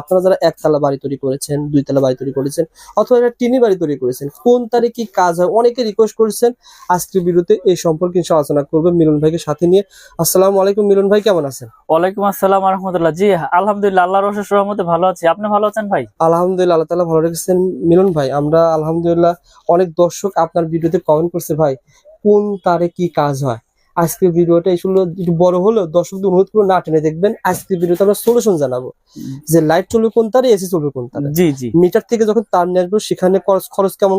আপনারা যারা একতলা বাড়ি তৈরি করেছেন দুইতলা বাড়ি তৈরি করেছেন অথবা একটা টিনি বাড়ি তৈরি করেছেন কোন তারিখে কাজ হয়? অনেকে রিকোয়েস্ট করেছেন। আজকের বিরুদ্ধে এই সম্পর্কে আলোচনা করবে মিলন ভাইকে সাথে নিয়ে। আসসালামু আলাইকুম মিলন ভাই কেমন আছেন? ওয়ালাইকুম আসসালাম রহমতুল্লাহ জি আলহামদুলিল্লাহ আল্লাহর অশেষ রহমতে ভালো আছি। আপনি ভালো আছেন ভাই? আলহামদুলিল্লাহ আল্লাহ তালা ভালো রেখেছেন। মিলন ভাই আমরা আলহামদুলিল্লাহ অনেক দর্শক আপনার ভিডিওতে কমেন্ট করছে ভাই কোন তারে কি কাজ হয়? আজকের ভিডিওটা এইগুলো একটু বড় হলো দর্শকদের অনুরোধ করে না টেনে দেখবেন। আজকের ভিডিওতে আমরা সলিউশন জানাব। যে লাইট চলবে কোন তারে এসি চলবে কোন তারে। জি জি। মিটার থেকে যখন তার নিয়ে আসব সেখানে খরচ খরচ কেমন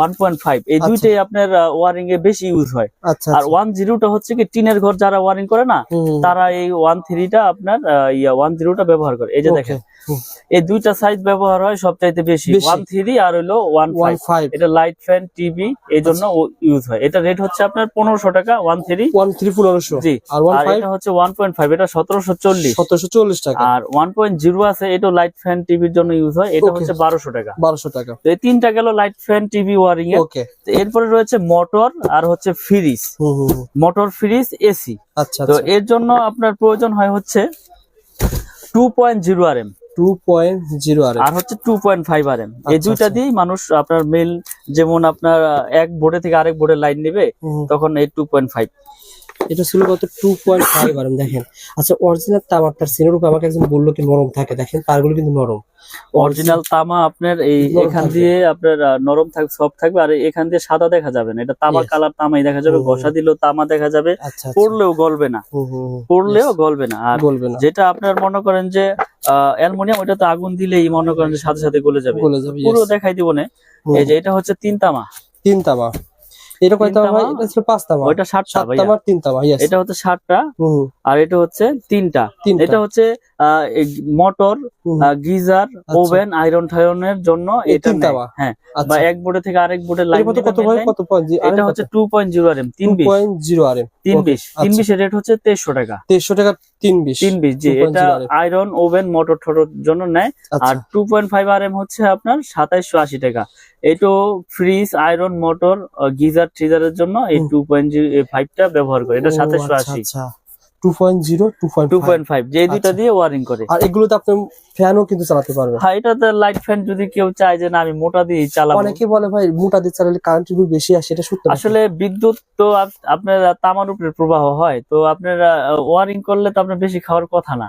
1.5 এই দুইটাই আপনার ওয়ারিং এ বেশি ইউজ হয়। আর 10 হচ্ছে কি টিনের ঘর যারা ওয়ারিং করে না তারা এই আপনার ইয়া 10 টা ব্যবহার করে। এই যে দেখেন। এই দুইটা সাইজ ব্যবহার হয় সবচাইতে বেশি। 13 আর হলো 15 এটা লাইট ফ্যান টিভি এই জন্য ইউজ হয়। এটা রেট হচ্ছে আপনার 1500 টাকা 13 13 1500 জি। আর এটা হচ্ছে 1.5 এটা 1740 1740 টাকা। আর 1.0 আছে এটা লাইট ফ্যান টিভির জন্য ইউজ হয়। এটা হচ্ছে বারোশো টাকা। বারোশো টাকা। এই তিনটা গেল লাইট ফ্যান টিভি ওয়ারিং এর এরপরে রয়েছে মোটর আর হচ্ছে ফ্রিজ মোটর ফ্রিজ এসি আচ্ছা তো আচ্ছা। এর জন্য আপনার প্রয়োজন হয় হচ্ছে two point zero R M two point zero R আর হচ্ছে two point five R M এই দুইটা আচ্ছা। দিয়েই মানুষ আপনার মেল যেমন আপনার এক বোর্ডে থেকে আরেক বোর্ডে লাইন নেবে তখন এই টু পয়েন্ট ফাইভ এটা ছিল কত? টু পয়েন্ট ফাইভ আর দেখেন। আচ্ছা অরিজিনাল তামারটার সিনের উপর আমাকে একজন বলল কি নরম থাকে দেখেন তারগুলো কিন্তু নরম। অরিজিনাল তামা আপনার এই এখান দিয়ে আপনার নরম থাকবে সফট থাকবে আর এখান দিয়ে সাদা দেখা যাবে না। এটা তামা কালার তামাই দেখা যাবে। ঘষা দিলেও তামা দেখা যাবে। আচ্ছা আচ্ছা। পড়লেও গলবে না। পড়লেও গলবে না। আর যেটা আপনার মনে করেন যে অ্যালমোনিয়াম ওটা তো আগুন দিলেই মনে করেন যে সাথে সাথে গলে যাবে। পুরো দেখাই দিব না। এই যে এটা হচ্ছে তিন তামা। তিন তামা। এটা কয় তামা ভাই? এটা ছিল পাঁচ তামা ওইটা সাতটা সাত ভাইয়া। তিন তামা yes. এটা হচ্ছে সাতটা। হুম, হুম, আর এটা হচ্ছে তিনটা। তিনটা। এটা হচ্ছে মোটর গিজার ওভেন আয়রন টায়রনের জন্য এটা? হ্যাঁ বা আচ্ছা এক বোর্ডে থেকে আরেক বোর্ডে এটা লাইন কত কত ভাই? কত এটা হচ্ছে two point zero R M তিন পয়েন্ট জিরো আর এম তিন বিশ। তিন আচ্ছা। বিশের রেট হচ্ছে তেইশশো টাকা। তেইশশো টাকা তিন বিশ। তিন বিশ জি। এটা আয়রন ওভেন মোটর টোটর জন্য নেয়। আচ্ছা। আর two point five R M হচ্ছে আপনার সাতাইশশো আশি টাকা। এইটো ফ্রিজ আয়রন মোটর গিজার ট্রিজারের জন্য এই। টু পয়েন্ট ফাইভটা ব্যবহার করে। এটা ও, সাতাইশশো আচ্ছা, আশি। আচ্ছা। যে এই আচ্ছা। দিয়ে ওয়ারিং করে। আর এগুলোতে আপনি ফ্যানও কিন্তু চালাতে পারবেন। হ্যাঁ এটাতে লাইট ফ্যান যদি কেউ চায় যে না আমি মোটা দিয়ে চালাবো। অনেকে বলে ভাই মোটা দিয়ে চালালে কারেন্ট বিল বেশি আসে এটা সত্য আসলে বিদ্যুৎ তো আপনার তামার উপরে প্রবাহ হয় তো আপনার ওয়ারিং করলে তো আপনার বেশি খাওয়ার কথা না।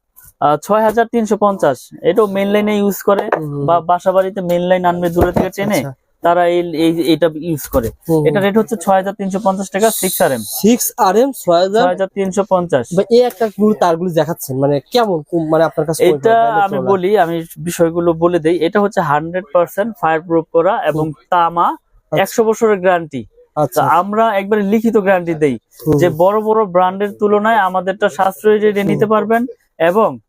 ছয় হাজার তিনশো পঞ্চাশ। এটাও মেন লাইনে ইউজ করে বা বাসা বাড়িতে মেন লাইন আনবে দূরে থেকে চেনে আচ্ছা। তারা এই ইউজ করে। এটা রেট হচ্ছে ছয় হাজার তিনশো পঞ্চাশ টাকা six R M six R M ছয় হাজার হাজার তিনশো পঞ্চাশ। এই একটা তারগুলো দেখাচ্ছেন মানে কেমন মানে আপনার কাছে এটা আমি বলি আমি বিষয়গুলো বলে দেই। এটা হচ্ছে হান্ড্রেড পার্সেন্ট ফায়ার প্রুফ করা এবং তামা একশো বছরের গ্যারান্টি আচ্ছা। আমরা একবারে লিখিত গ্যারান্টি দেই যে বড় বড় ব্র্যান্ডের তুলনায় আমাদেরটা সাশ্রয়ী রেটে নিতে পারবেন এবং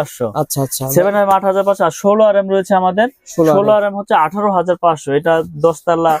পাঁচশো। আচ্ছা আচ্ছা। সেভেন আর আট হাজার পাঁচশো। আর ষোলো আর এম রয়েছে আমাদের। ষোলো আর এম হচ্ছে আঠারো হাজার পাঁচশো। এটা দশতলা আহ,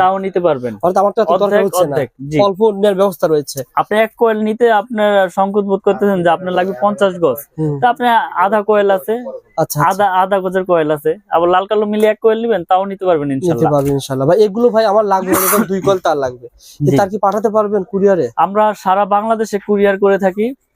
তাও নিতে পারবেন। অল্প নেওয়ার ব্যবস্থা রয়েছে। আপনি এক কোয়েল নিতে আপনার সংকোচ বোধ করতেছেন যে আপনার লাগবে পঞ্চাশ গজ। তা আপনি আধা কোয়েল আছে আচ্ছা আচ্ছা। আধা আধা গজের কোয়েল আছে। আবার লাল কালো মিলিয়ে এক কোয়েল নিবেন তাও নিতে পারবেন ইনশাল্লাহ। পারবেন ইনশাল্লাহ। ভাই এগুলো ভাই আমার লাগবে দুই তার লাগবে। তার কি পাঠাতে পারবেন কুরিয়ারে আমরা সারা বাংলাদেশে কুরিয়ার করে থাকি।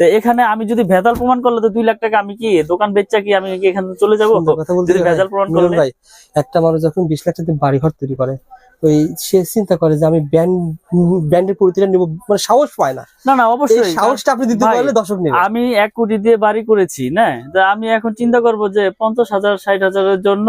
তো এখানে আমি যদি ভেজাল প্রমাণ করলে তো দুই লাখ টাকা আমি কি দোকান বেচা কি আমি কি এখান চলে যাব? যদি ভেজাল প্রমাণ করলে? ভাই একটা মানুষ যখন বিশ লাখ টাকা বাড়ি ঘর তৈরি করে ওই সে চিন্তা করে যে আমি ব্যান্ড ব্যান্ডের প্রতিটা নিব মানে সাহস পায় না। না না অবশ্যই। সাহসটা আপনি দিতে ভাই, পারলে দর্শক নেবে আমি এক কোটি দিয়ে বাড়ি করেছি না? আমি এখন চিন্তা করব যে পঞ্চাশ হাজার ষাট হাজারের জন্য